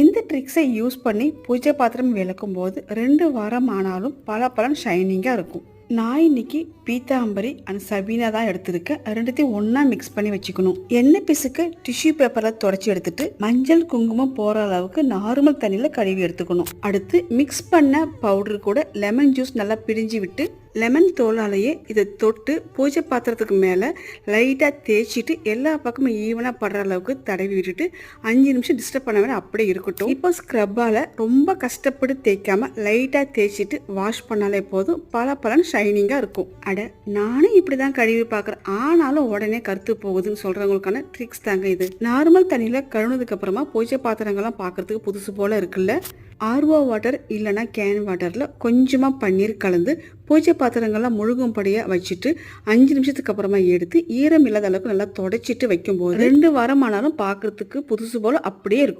இந்த ட்ரிக்ஸை யூஸ் பண்ணி பூஜை பாத்திரம் விளக்கும் போது ரெண்டு வாரம் ஆனாலும் பல பலன் ஷைனிங்காக இருக்கும். நான் இன்னைக்கு பீத்தாம்பரி அண்ட் சபீனா தான் எடுத்திருக்கேன். ரெண்டுத்தையும் ஒன்றா மிக்ஸ் பண்ணி வச்சுக்கணும். எண்ணெய் பிசுக்கு டிஷ்யூ பேப்பரில் தொடச்சி எடுத்துட்டு மஞ்சள் குங்குமம் போகிற அளவுக்கு நார்மல் தண்ணியில் கழுவி எடுத்துக்கணும். அடுத்து மிக்ஸ் பண்ண பவுடர் கூட லெமன் ஜூஸ் நல்லா பிரிஞ்சு விட்டு லெமன் தோலாலேயே இதை தொட்டு பூஜை பாத்திரத்துக்கு மேலே லைட்டாக தேய்ச்சிட்டு எல்லா பக்கமும் ஈவனாக படுற அளவுக்கு தடவி விட்டுட்டு அஞ்சு நிமிஷம் டிஸ்டர்ப் பண்ண வேணா அப்படியே இருக்கட்டும். இப்போ ஸ்க்ரப்பால் ரொம்ப கஷ்டப்பட்டு தேய்க்காமல் லைட்டாக தேய்ச்சிட்டு வாஷ் பண்ணாலே போதும் பல பலன் ஷைனிங்காக இருக்கும். அட நானும் இப்படி தான் கழுவி பார்க்குறேன். ஆனாலும் உடனே கருத்து போகுதுன்னு சொல்கிறவங்களுக்கான ட்ரிக்ஸ் தாங்க இது. நார்மல் தண்ணியில் கழுவுனதுக்கப்புறமா பூஜை பாத்திரங்கள்லாம் பார்க்கறதுக்கு புதுசு போல் இருக்குல்ல? ஆர்ஓ வாட்டர் இல்லைன்னா கேன் வாட்டரில் கொஞ்சமாக பன்னீர் கலந்து பூஜை பாத்திரங்கள்லாம் முழுகும்படியாக வச்சுட்டு அஞ்சு நிமிஷத்துக்கு அப்புறமா எடுத்து ஈரம் இல்லாத அளவுக்கு நல்லா தொடச்சிட்டு வைக்கும்போது ரெண்டு வாரம் ஆனாலும் பார்க்கறதுக்கு புதுசு போல் அப்படியே இருக்கும்.